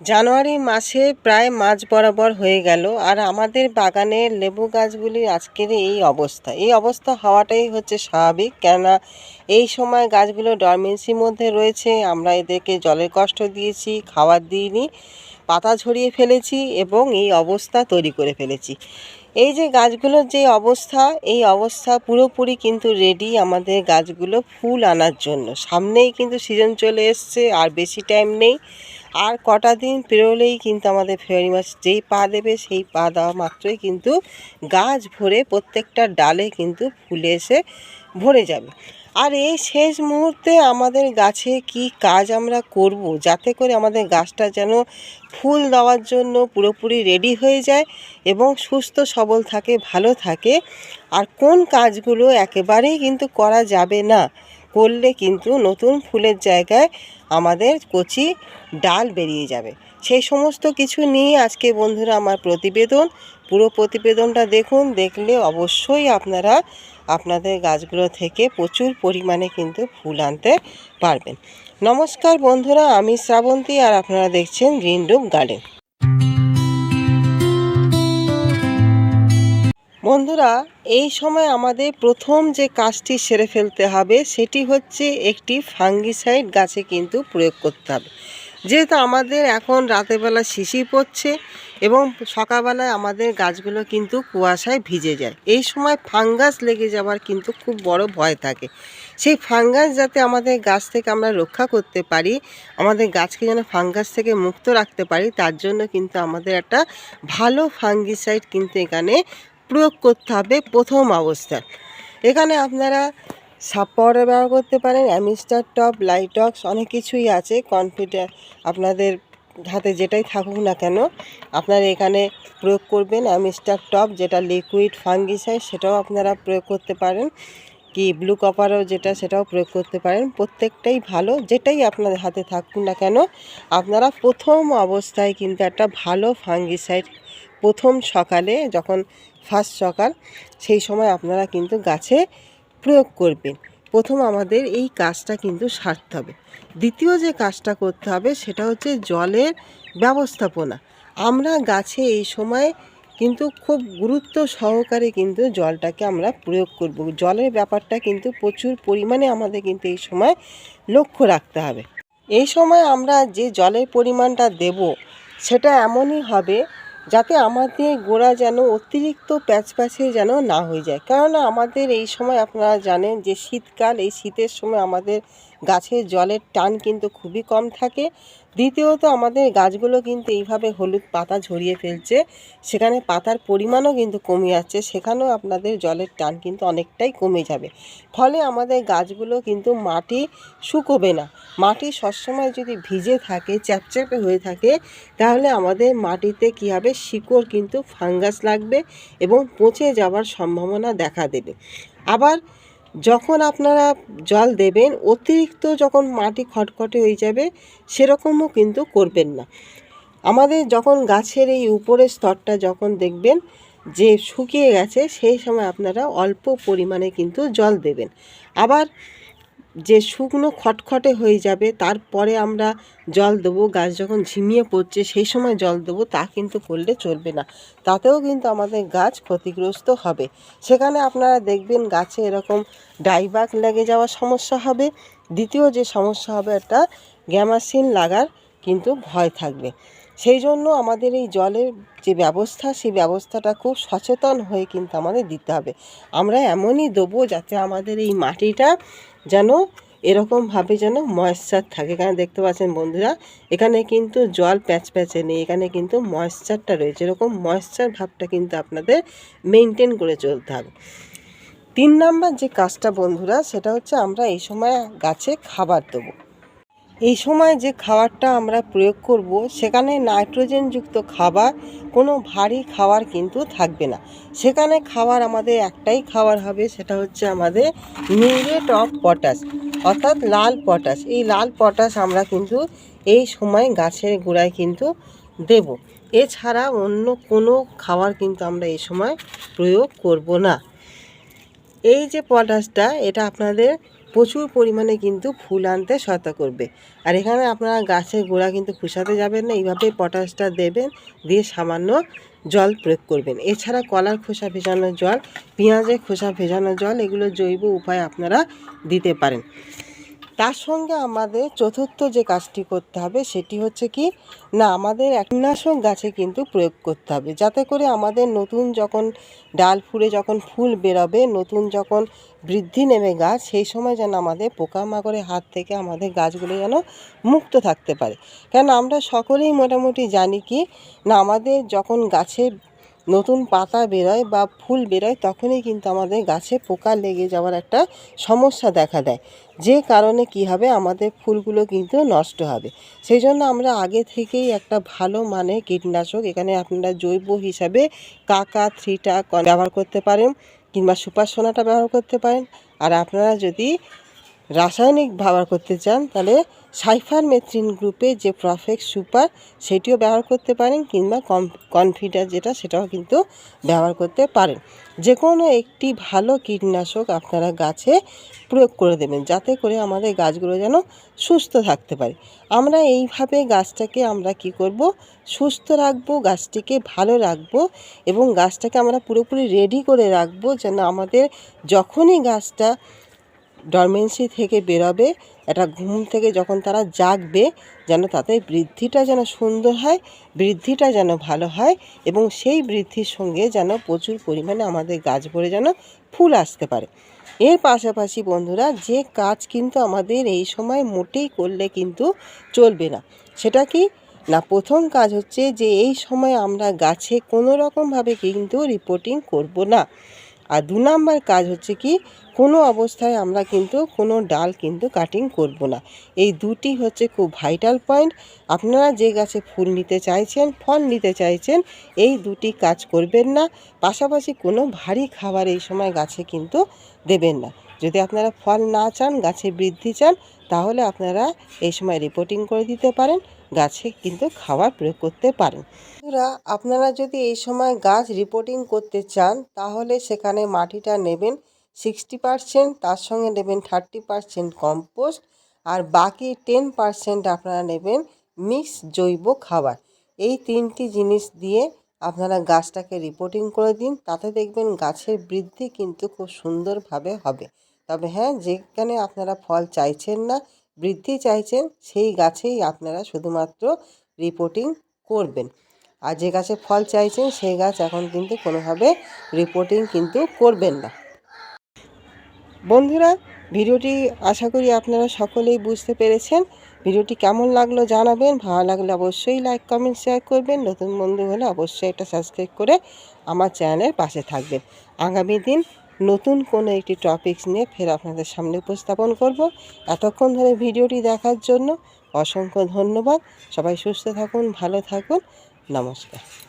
জানুয়ারি মাসে প্রায় মাঝ বরাবর হয়ে গেল, আর আমাদের বাগানের লেবু গাছগুলি আজকের এই অবস্থা। এই অবস্থা হওয়াটাই হচ্ছে স্বাভাবিক, কেননা এই সময় গাছগুলো ডরমেন্সির মধ্যে রয়েছে, আমরা এদেরকে জলের কষ্ট দিয়েছি, খাবার দিইনি, পাতা ঝরিয়ে ফেলেছি এবং এই অবস্থা তৈরি করে ফেলেছি। এই যে গাছগুলোর যে অবস্থা, এই অবস্থা পুরোপুরি কিন্তু রেডি আমাদের গাছগুলো ফুল আনার জন্য। সামনেই কিন্তু সিজন চলে এসছে, আর বেশি টাইম নেই। আর কটা দিন পেরোলেই কিন্তু আমাদের ফেব্রুয়ারি মাস যেই পা দেবে সেই পা দেওয়া মাত্রই কিন্তু গাছ ভরে প্রত্যেকটা ডালে কিন্তু ফুলে এসে ভরে যাবে। আর এই শেষ মুহূর্তে আমাদের গাছে কি কাজ আমরা করব, যাতে করে আমাদের গাছটা যেন ফুল দেওয়ার জন্য পুরোপুরি রেডি হয়ে যায় এবং সুস্থ, সবল থাকে, ভালো থাকে। আর কোন কাজগুলো একেবারেই কিন্তু করা যাবে না করলে কিন্তু নতুন ফুলের জায়গায় আমাদের কচি ডাল বেরিয়ে যাবে। সেই সমস্ত কিছু নিয়ে আজকে বন্ধুরা আমার প্রতিবেদন, পুরো প্রতিবেদনটা দেখুন, দেখলে অবশ্যই আপনারা আপনাদের গাছগুলো থেকে প্রচুর পরিমাণে কিন্তু ফুল আনতে পারবেন। নমস্কার বন্ধুরা, আমি শ্রাবন্তী আর আপনারা দেখছেন গ্রিন রুম গার্ডেন। বন্ধুরা, এই সময় আমাদের প্রথম যে কাজটি সেরে ফেলতে হবে সেটি হচ্ছে একটি ফাঙ্গিসাইড গাছে কিন্তু প্রয়োগ করতে হবে। যেহেতু আমাদের এখন রাতেরবেলা শিশি পড়ছে এবং সকালবেলায় আমাদের গাছগুলো কিন্তু কুয়াশায় ভিজে যায়, এই সময় ফাঙ্গাস লেগে যাওয়ার কিন্তু খুব বড় ভয় থাকে। সেই ফাঙ্গাস যাতে আমাদের গাছ থেকে আমরা রক্ষা করতে পারি, আমাদের গাছকে যেন ফাঙ্গাস থেকে মুক্ত রাখতে পারি, তার জন্য কিন্তু আমাদের একটা ভালো ফাঙ্গিসাইড কিন্তু এখানে প্রয়োগ করতে হবে প্রথম অবস্থায়। এখানে আপনারা সাপ পাউডার ব্যবহার করতে পারেন, অ্যামিস্টার টপ লাইটক্স অনেক কিছুই আছে। কনফিডেন্ট আপনাদের হাতে যেটাই থাকুক না কেন, আপনারা এখানে প্রয়োগ করবেন অ্যামিস্টার টপ, যেটা লিকুইড ফাঙ্গিসাইড, সেটাও আপনারা প্রয়োগ করতে পারেন। কি, ব্লু কপারও যেটা, সেটাও প্রয়োগ করতে পারেন। প্রত্যেকটাই ভালো, যেটাই আপনাদের হাতে থাকুক না কেন, আপনারা প্রথম অবস্থায় কিন্তু একটা ভালো ফাঙ্গিসাইড প্রথম সকালে যখন ফার্স্ট সকাল, সেই সময় আপনারা কিন্তু গাছে প্রয়োগ করবেন। প্রথম আমাদের এই কাজটা কিন্তু সারতে হবে। দ্বিতীয় যে কাজটা করতে হবে, সেটা হচ্ছে জলের ব্যবস্থাপনা। আমরা গাছে এই সময় কিন্তু খুব গুরুত্ব সহকারে কিন্তু জলটাকে আমরা প্রয়োগ করব। জলের ব্যাপারটা কিন্তু প্রচুর পরিমাণে আমাদের কিন্তু এই সময় লক্ষ্য রাখতে হবে। এই সময় আমরা যে জলের পরিমাণটা দেব, সেটা এমনই হবে যাতে আমাদের গোড়া যেন অতিরিক্ত প্যাচপ্যাচে যেন না হয়ে যায়। কেননা আমাদের এই সময় আপনারা জানেন যে শীতকাল, এই শীতের সময় আমাদের গাছের জলের টান কিন্তু খুবই কম থাকে। দ্বিতীয়ত আমাদের গাছগুলো কিন্তু এইভাবে হলুদ পাতা ঝরিয়ে ফেলছে, সেখানে পাতার পরিমাণও কিন্তু কমে যাচ্ছে, সেখানেও আপনাদের জলের টান কিন্তু অনেকটাই কমে যাবে। ফলে আমাদের গাছগুলো কিন্তু মাটি শুকোবে না। মাটি সবসময় যদি ভিজে থাকে, চ্যাপচ্যাপে হয়ে থাকে, তাহলে আমাদের মাটিতে কী হবে? শিকড় কিন্তু ফাঙ্গাস লাগবে এবং পচে যাওয়ার সম্ভাবনা দেখা দেবে। আবার যখন আপনারা জল দেবেন, অতিরিক্ত যখন মাটি খটখটে হয়ে যাবে, সেরকমও কিন্তু করবেন না। আমাদের যখন গাছের এই উপরের স্তরটা যখন দেখবেন যে শুকিয়ে গেছে, সেই সময় আপনারা অল্প পরিমাণে কিন্তু জল দেবেন। আবার যে শুকনো খটখটে হয়ে যাবে, তারপরে আমরা জল দেবো। গাছ যখন ঝিমিয়ে পড়ছে, সেই সময় জল দেবো, তা কিন্তু করলে চলবে না। তাতেও কিন্তু আমাদের গাছ ক্ষতিগ্রস্ত হবে। সেখানে আপনারা দেখবেন গাছে এরকম ডাইবাক লেগে যাওয়ার সমস্যা হবে। দ্বিতীয় যে সমস্যা হবে একটা গ্যামাসিন লাগার কিন্তু ভয় থাকবে। সেই জন্য আমাদের এই জলের যে ব্যবস্থা, সেই ব্যবস্থাটা খুব সচেতন হয়ে কিন্তু আমাদের দিতে হবে। আমরা এমনই দেবো যাতে আমাদের এই মাটিটা যেন এরকমভাবে যেন ময়েশ্চার থাকে। এখানে দেখতে পাচ্ছেন বন্ধুরা, এখানে কিন্তু জল প্যাচ প্যাচে নেই, এখানে কিন্তু ময়েশ্চারটা রয়েছে। এরকম ময়েশ্চার ভাবটা কিন্তু আপনাদের মেনটেন করে চলতে হবে। তিন নাম্বার যে কাজটা বন্ধুরা, সেটা হচ্ছে আমরা এই সময় গাছে খাবার দেবো। এই সময় যে খাবারটা আমরা প্রয়োগ করব, সেখানে নাইট্রোজেনযুক্ত খাবার, কোনো ভারী খাবার কিন্তু থাকবে না। সেখানে খাবার আমাদের একটাই খাবার হবে, সেটা হচ্ছে আমাদের মিউরেট অফ পটাশ, অর্থাৎ লাল পটাশ। এই লাল পটাশ আমরা কিন্তু এই সময় গাছের গোড়ায় কিন্তু দেব। এছাড়া অন্য কোনো খাবার কিন্তু আমরা এই সময় প্রয়োগ করব না। এই যে পটাশটা, এটা আপনাদের প্রচুর পরিমাণে কিন্তু ফুল আনতে সহায়তা করবে। আর এখানে আপনারা গাছের গোড়া কিন্তু খুশাতে যাবেন না, এইভাবে পটাশটা দেবেন, দিয়ে সামান্য জল প্রয়োগ করবেন। এছাড়া কলার খোসা ভেজানো জল, পেঁয়াজের খোসা ভেজানো জল, এগুলো জৈব উপায় আপনারা দিতে পারেন। তার সঙ্গে আমাদের চতুর্থ যে কাজটি করতে হবে সেটি হচ্ছে কি, না, আমাদের কীটনাশক গাছে কিন্তু প্রয়োগ করতে হবে। যাতে করে আমাদের নতুন যখন ডাল ফুলে যখন ফুল বেরোবে, নতুন যখন বৃদ্ধি নেমে গাছ, সেই সময় যেন আমাদের পোকামাকড়ের হাত থেকে আমাদের গাছগুলো যেন মুক্ত থাকতে পারে। কেন, আমরা সকলেই মোটামুটি জানি কি, না, আমাদের যখন গাছে নতুন পাতা বেরোয় বা ফুল বেরোয়, তখনই কিন্তু আমাদের গাছে পোকা লেগে যাওয়ার একটা সমস্যা দেখা দেয়। যে কারণে কি হবে? আমাদের ফুলগুলো কিন্তু নষ্ট হবে। সেই জন্য আমরা আগে থেকেই একটা ভালো মানে কীটনাশক, এখানে আপনারা জৈব হিসাবে কাকা, থ্রিটা ব্যবহার করতে পারেন কিংবা সুপার সোনাটা ব্যবহার করতে পারেন। আর আপনারা যদি রাসায়নিক ব্যবহার করতে চান, তাহলে সাইফার মেথ্রিন গ্রুপে যে প্রফেক্ট সুপার সেটিও ব্যবহার করতে পারেন কিংবা কনফিডার যেটা সেটাও কিন্তু ব্যবহার করতে পারেন। যে কোনো একটি ভালো কীটনাশক আপনারা গাছে প্রয়োগ করে দেবেন যাতে করে আমাদের গাছগুলো যেন সুস্থ থাকতে পারে। আমরা এইভাবে গাছটাকে আমরা কি করব? সুস্থ রাখব, গাছটিকে ভালো রাখব এবং গাছটাকে আমরা পুরোপুরি রেডি করে রাখব যেন আমাদের যখনই গাছটা ডরমেন্সি থেকে বেরোবে একটা ঘুম থেকে যখন তারা জাগবে, যেন তাদের বৃদ্ধিটা যেন সুন্দর হয়, বৃদ্ধিটা যেন ভালো হয় এবং সেই বৃদ্ধির সঙ্গে যেন প্রচুর পরিমাণে আমাদের গাছ ভরে যেন ফুল আসতে পারে। এর পাশাপাশি বন্ধুরা, যে কাজ কিন্তু আমাদের এই সময় মোটেই করলে কিন্তু চলবে না। সেটা কি? না, প্রথম কাজ হচ্ছে যে, এই সময় আমরা গাছে কোনো রকমভাবে কিন্তু রিপোর্টিং করব না। আর দু নাম্বার কাজ হচ্ছে কি, কোনো অবস্থায় আমরা কিন্তু কোনো ডাল কিন্তু কাটিং করব না। এই দুটি হচ্ছে খুব ভাইটাল পয়েন্ট আপনারা যে গাছে ফুল নিতে চাইছেন, ফল নিতে চাইছেন, এই দুটি কাজ করবেন না। পাশাপাশি কোনো ভারী খাবার এই সময় গাছে কিন্তু দেবেন না। যদি আপনারা ফল না চান, গাছে বৃদ্ধি চান, তাহলে আপনারা এই সময় রিপোর্টিং করে দিতে পারেন। গাছে কিন্তু খাবার প্রয়োগ করতে পারেন। বন্ধুরা, আপনারা যদি এই সময় গাছ রিপোর্টিং করতে চান, তাহলে সেখানে মাটিটা নেবেন সিক্সটি পারসেন্ট তার সঙ্গে নেবেন থার্টি পারসেন্ট কম্পোস্ট আর বাকি টেন পারসেন্ট আপনারা নেবেন মিক্স জৈব খাবার। এই তিনটি জিনিস দিয়ে আপনারা গাছটাকে রিপোর্টিং করে দিন, তাতে দেখবেন গাছের বৃদ্ধি কিন্তু খুব সুন্দরভাবে হবে। তবে হ্যাঁ যেখানে আপনারা ফল চাইছেন না বৃদ্ধি চাইছেন, সেই গাছেই আপনারা শুধুমাত্র রিপোর্টিং করবেন। আর যে গাছে ফল চাইছেন, সেই গাছ এখন কিন্তু কোনোভাবে রিপোর্টিং কিন্তু করবেন না। বন্ধুরা, ভিডিওটি আশা করি আপনারা সকলেই বুঝতে পেরেছেন। ভিডিওটি কেমন লাগল জানাবেন। ভালো লাগলে অবশ্যই লাইক কমেন্ট শেয়ার করবেন। নতুন বন্ধু হলে অবশ্যই এটা সাবস্ক্রাইব করে আমার চ্যানেলের পাশে থাকবেন। আগামী দিন নতুন কোনো একটি টপিকস নিয়ে ফের আপনাদের সামনে উপস্থাপন করব। এতক্ষণ ধরে ভিডিওটি দেখার জন্য অসংখ্য ধন্যবাদ। সবাই সুস্থ থাকুন, ভালো থাকুন। নমস্কার।